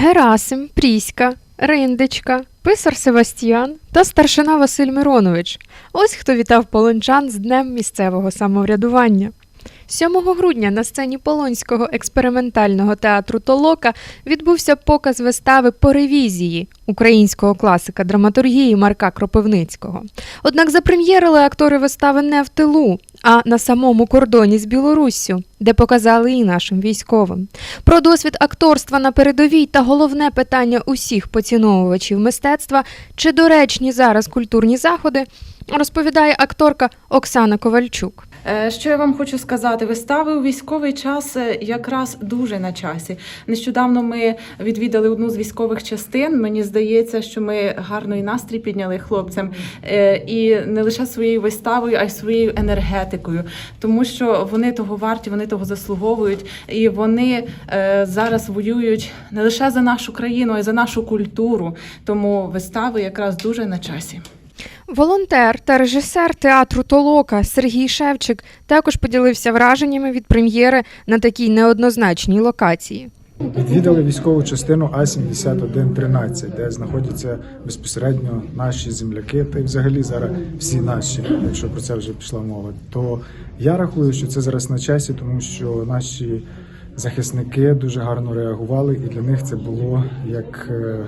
Герасим, Пріська, Риндичка, писар Севастіян та старшина Василь Миронович. Ось хто вітав полончан з Днем місцевого самоврядування. 7 грудня на сцені Полонського експериментального театру Толока відбувся показ вистави по ревізії українського класика драматургії Марка Кропивницького. Однак запрем'єрили актори вистави не в тилу, а на самому кордоні з Білоруссю, де показали і нашим військовим. Про досвід акторства на передовій та головне питання усіх поціновувачів мистецтва чи доречні зараз культурні заходи, розповідає акторка Оксана Ковальчук. Е, Що я вам хочу сказати? Вистави у військовий час е, якраз дуже на часі. Нещодавно ми відвідали одну з військових частин. Мені здається, що ми гарний настрій підняли хлопцям Е, і не лише своєю виставою, а й своєю енергетикою, тому що вони того варті, вони того заслуговують, і вони зараз воюють не лише за нашу країну, а й за нашу культуру. Тому вистави якраз дуже на часі. Волонтер та режисер театру Толока Сергій Шевчик також поділився враженнями від прем'єри на такій неоднозначній локації. Відвідали військову частину А-7113, де знаходяться безпосередньо наші земляки, та й взагалі зараз всі наші, якщо про це вже пішла мова. То я рахую, що це зараз на часі, тому що наші захисники дуже гарно реагували, і для них це було як е,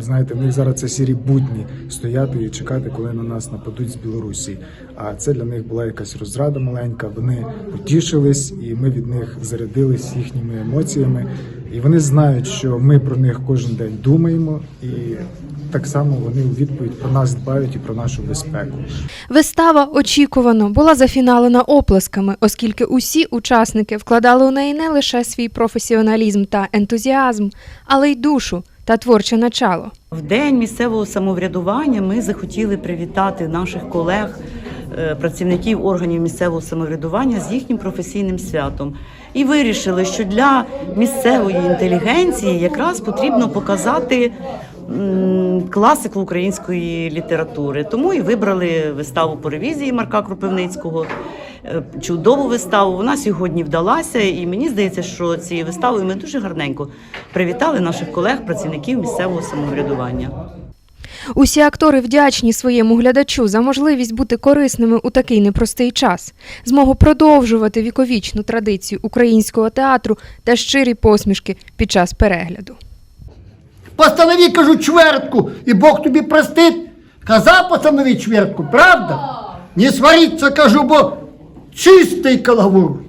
знаєте, в них зараз це сірі будні стояти і чекати, коли на нас нападуть з Білорусі. А це для них була якась розрада маленька. Вони утішились, і ми від них зарядились їхніми емоціями. І вони знають, що ми про них кожен день думаємо, і так само вони у відповідь про нас дбають і про нашу безпеку. Вистава очікувано була зафіналена оплесками, оскільки усі учасники вкладали у неї не лише свій професіоналізм та ентузіазм, але й душу та творче начало. В день місцевого самоврядування ми захотіли привітати наших колег, е, працівників органів місцевого самоврядування з їхнім професійним святом. І вирішили, що для місцевої інтелігенції якраз потрібно показати класику української літератури. Тому і вибрали виставу по ревізії Марка Кропивницького. Е, Чудову виставу. Вона сьогодні вдалася, і мені здається, що цією виставою ми дуже гарненько привітали наших колег, працівників місцевого самоврядування. Усі актори вдячні своєму глядачу за можливість бути корисними у такий непростий час, змогу продовжувати віковічну традицію українського театру та щирі посмішки під час перегляду. Постанови, кажу, чвертку, і Бог тобі простить. Казав постанови чвертку, правда? Не свариться, кажу, бо чистий каламур.